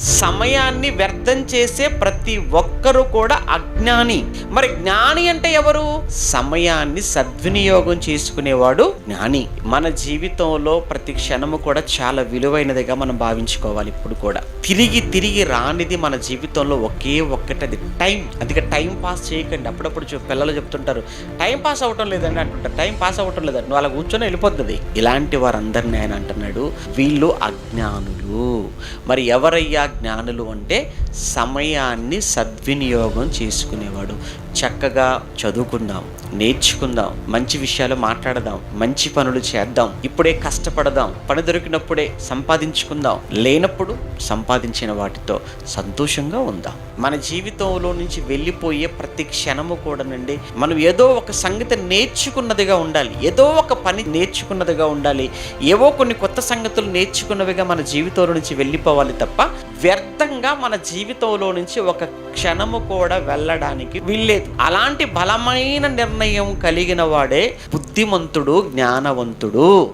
సమయాన్ని వ్యర్థం చేసే ప్రతి ఒక్కరూ కూడా అజ్ఞాని. మరి జ్ఞాని అంటే ఎవరు? సమయాన్ని సద్వినియోగం చేసుకునేవాడు జ్ఞాని. మన జీవితంలో ప్రతి క్షణము కూడా చాలా విలువైనదిగా మనం భావించుకోవాలి ఇప్పుడు కూడా. తిరిగి తిరిగి రానిది మన జీవితంలో ఒకే ఒక్కటి అది టైం. అందుకే టైం పాస్ చేయకండి. అప్పుడప్పుడు చూ- పిల్లలు చెప్తుంటారు టైం పాస్ అవ్వటం లేదండి అంటుంటారు. టైం పాస్ అవ్వటం లేదండి. నువ్వు అలా కూర్చొని వెళ్ళిపోతుంది ఇలాంటి వారందరినీ ఆయన అంటున్నాడు. వీళ్ళు అజ్ఞానులు. మరి ఎవరయ్యా జ్ఞానులు అంటే సమయాన్ని సద్వినియోగం చేసుకునేవాడు. చక్కగా చదువుకుందాం నేర్చుకుందాం మంచి విషయాలు మాట్లాడదాం మంచి పనులు చేద్దాం ఇప్పుడే కష్టపడదాం పని దొరికినప్పుడే సంపాదించుకుందాం లేనప్పుడు సంపాదించిన వాటితో సంతోషంగా ఉందాం. మన జీవితంలో నుంచి వెళ్ళిపోయే ప్రతి క్షణము కూడానండి మనం ఏదో ఒక సంగతి నేర్చుకున్నదిగా ఉండాలి ఏదో ఒక పని నేర్చుకున్నదిగా ఉండాలి ఏవో కొన్ని కొత్త సంగతులు నేర్చుకున్నవిగా మన జీవితంలో నుంచి వెళ్ళిపోవాలి తప్ప వ్యర్థంగా మన జీవితంలో నుంచి ఒక క్షణము కూడా వెళ్ళడానికి వీల్లేదు. అలాంటి బలమైన నిర్ణయం కలిగిన వాడే బుద్ధిమంతుడు జ్ఞానవంతుడు.